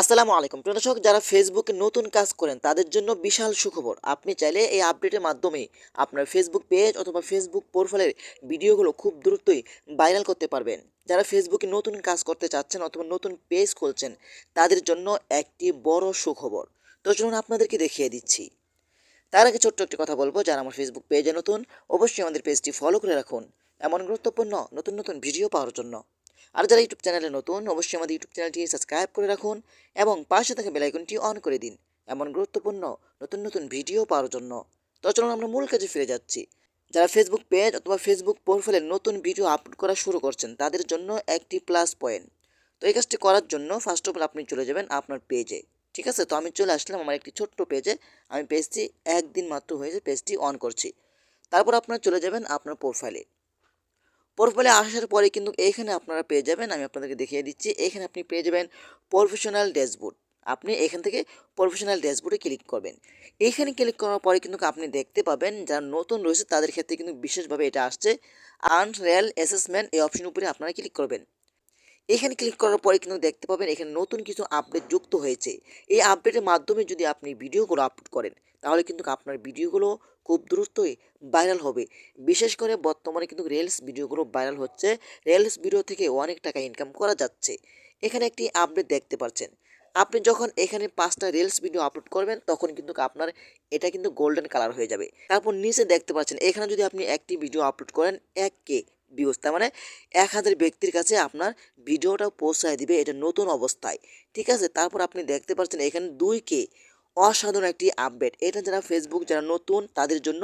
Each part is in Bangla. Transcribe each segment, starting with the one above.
আসসালামু আলাইকুম। প্রিয় দর্শক যারা ফেসবুকে নতুন কাজ করেন, তাদের জন্য বিশাল সুখবর। আপনি চাইলে এই আপডেটের মাধ্যমে আপনার ফেসবুক পেজ অথবা ফেসবুক প্রোফাইলের ভিডিওগুলো খুব দ্রুতই ভাইরাল করতে পারবেন। যারা ফেসবুকে নতুন কাজ করতে চাচ্ছেন অথবা নতুন পেজ খুলছেন, তাদের জন্য একটি বড় সুখবর। তো চলুন আপনাদেরকে দেখিয়ে দিচ্ছি। তার আগে ছোট্ট একটি কথা বলব, যারা আমার ফেসবুক পেজে নতুন, অবশ্যই আমাদের পেজটি ফলো করে রাখুন। এমন গুরুত্বপূর্ণ, নতুন নতুন ভিডিও পাওয়ার জন্য। আর যারা ইউটিউব চ্যানেলে নতুন, অবশ্যই আমাদের ইউটিউব চ্যানেলটি সাবস্ক্রাইব করে রাখুন এবং পাশে থাকা বেলাইকনটি অন করে দিন এমন গুরুত্বপূর্ণ নতুন নতুন ভিডিও পাওয়ার জন্য। তো চলুন আমরা মূল কাজে ফিরে যাচ্ছি। যারা ফেসবুক পেজ অথবা ফেসবুক প্রোফাইলে নতুন ভিডিও আপলোড করা শুরু করছেন, তাদের জন্য একটি প্লাস পয়েন্ট তো এই কাজটি করার জন্য ফার্স্ট অফ অল আপনি চলে যাবেন আপনার পেজে ঠিক আছে? তো আমি চলে আসলাম আমার একটি ছোট্ট পেজে আমি পেজটি একদিন মাত্র হয়েছে পেজটি অন করছি। তারপর আপনারা চলে যাবেন আপনার প্রোফাইলে প্রোফাইলে আসার পরে কিন্তু এইখানে আপনারা পেয়ে যাবেন, আমি আপনাদেরকে দেখিয়ে দিচ্ছি, এখানে আপনি পেয়ে যাবেন প্রফেশনাল ড্যাশবোর্ড আপনি এখান থেকে প্রফেশনাল ড্যাশবোর্ডে ক্লিক করবেন। এইখানে ক্লিক করার পরে কিন্তু আপনি দেখতে পাবেন, যারা নতুন রয়েছে তাদের ক্ষেত্রে কিন্তু বিশেষভাবে এটা আসছে। আর্ন রিয়েল অ্যাসেসমেন্ট এই অপশন উপরে আপনারা ক্লিক করবেন। এখানে ক্লিক করার পরে কিন্তু দেখতে পাবেন এখানে নতুন কিছু আপডেট যুক্ত হয়েছে। এই আপডেটের মাধ্যমে যদি আপনি ভিডিওগুলো আপলোড করেন, তাহলে কিন্তু আপনার ভিডিওগুলো খুব দ্রুতই ভাইরাল হবে। বিশেষ করে বর্তমানে কিন্তু রিলস ভিডিওগুলো ভাইরাল হচ্ছে। রিলস ভিডিও থেকে অনেক টাকা ইনকাম করা যাচ্ছে। এখানে একটি আপডেট দেখতে পাচ্ছেন। আপনি যখন এখানে পাঁচটা রিলস ভিডিও আপলোড করবেন, তখন কিন্তু আপনার এটা কিন্তু গোল্ডেন কালার হয়ে যাবে। তারপর নিচে দেখতে পাচ্ছেন, এখানে যদি আপনি একটি ভিডিও আপলোড করেন, এক কে তার মানে এক হাজার ব্যক্তির কাছে আপনার ভিডিওটা পৌঁছায় দিবে এটা নতুন অবস্থায়, ঠিক আছে? তারপর আপনি দেখতে পাচ্ছেন এখানে দুই কে অসাধারণ একটি আপডেট এটা যারা ফেসবুক যারা নতুন, তাদের জন্য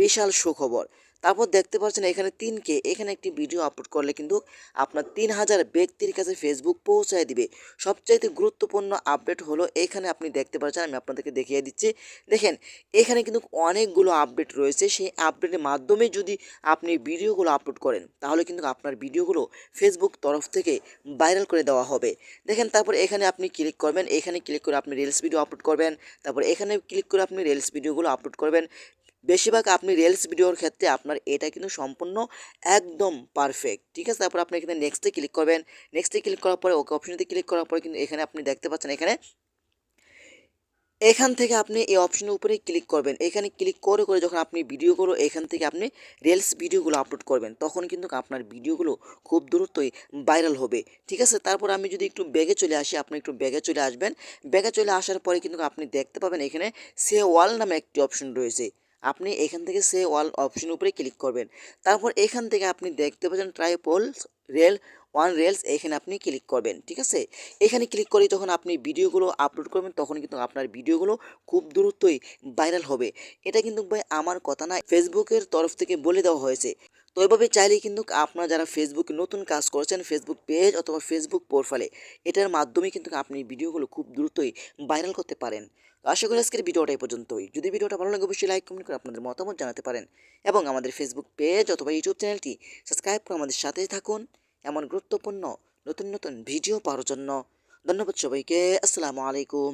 বিশাল সুখবর। তারপর দেখতে পাচ্ছেন এখানে তিনকে, এখানে একটি ভিডিও আপলোড করলে কিন্তু আপনার তিন হাজার ব্যক্তির কাছে ফেসবুক পৌঁছায় দিবে। সবচাইতে গুরুত্বপূর্ণ আপডেট হলো এখানে আপনি দেখতে পাচ্ছেন, আমি আপনাদেরকে দেখিয়ে দিচ্ছি। দেখেন, এখানে কিন্তু অনেকগুলো আপডেট রয়েছে, সেই আপডেটের মাধ্যমে যদি আপনি ভিডিওগুলো আপলোড করেন, তাহলে কিন্তু আপনার ভিডিওগুলো ফেসবুক তরফ থেকে ভাইরাল করে দেওয়া হবে। দেখেন, তারপর এখানে আপনি ক্লিক করবেন, এখানে ক্লিক করে আপনি রিলস ভিডিও আপলোড করবেন, তারপর এখানে ক্লিক করে আপনি রিলস ভিডিওগুলো আপলোড করবেন। বেশিরভাগ আপনি রিলস ভিডিওর ক্ষেত্রে আপনার এটা কিন্তু সম্পূর্ণ একদম পারফেক্ট ঠিক আছে? তারপর আপনি এখানে নেক্সটে ক্লিক করবেন। নেক্সটে ক্লিক করার পরে ওকে অপশনতে ক্লিক করার পরে কিন্তু এখানে আপনি দেখতে পাচ্ছেন এখানে এখান থেকে আপনি এই অপশনের উপরে ক্লিক করবেন। এখানে ক্লিক করে করে যখন আপনি ভিডিওগুলো এখান থেকে আপনি রিলস ভিডিওগুলো আপলোড করবেন, তখন কিন্তু আপনার ভিডিওগুলো খুব দ্রুতই ভাইরাল হবে, ঠিক আছে? তারপর আমি যদি একটু ব্যাগে চলে আসি, আপনি একটু ব্যাগে চলে আসবেন। ব্যাগে চলে আসার পরে কিন্তু আপনি দেখতে পাবেন এখানে সে ওয়াল নামে একটি অপশন রয়েছে। আপনি এখান থেকে সে ওয়াল অপশন উপরে ক্লিক করবেন। তারপর এখান থেকে আপনি দেখতে পাচ্ছেন ট্রাইপোলস রেল ওয়ান রেলস এখানে আপনি ক্লিক করবেন, ঠিক আছে? এখানে ক্লিক করে যখন আপনি ভিডিওগুলো আপলোড করবেন, তখন কিন্তু আপনার ভিডিওগুলো খুব দ্রুতই ভাইরাল হবে। এটা কিন্তু ভাই আমার কথা না ফেসবুকের তরফ থেকে বলে দেওয়া হয়েছে। তো এভাবে চাইলেই কিন্তু আপনারা যারা ফেসবুকে নতুন কাজ করছেন ফেসবুক পেজ অথবা ফেসবুক প্রোফাইলে এটার মাধ্যমে কিন্তু আপনি ভিডিওগুলো খুব দ্রুতই ভাইরাল করতে পারেন। তো আশা করি আজকের ভিডিওটা এই পর্যন্তই। যদি ভিডিওটা ভালো লাগে, অবশ্যই লাইক কমেন্ট করে আপনাদের মতামত জানাতে পারেন এবং আমাদের ফেসবুক পেজ অথবা ইউটিউব চ্যানেলটি সাবস্ক্রাইব করে আমাদের সাথেই থাকুন এমন গুরুত্বপূর্ণ নতুন নতুন ভিডিও পাওয়ার জন্য। ধন্যবাদ সবাইকে। আসসালামু আলাইকুম।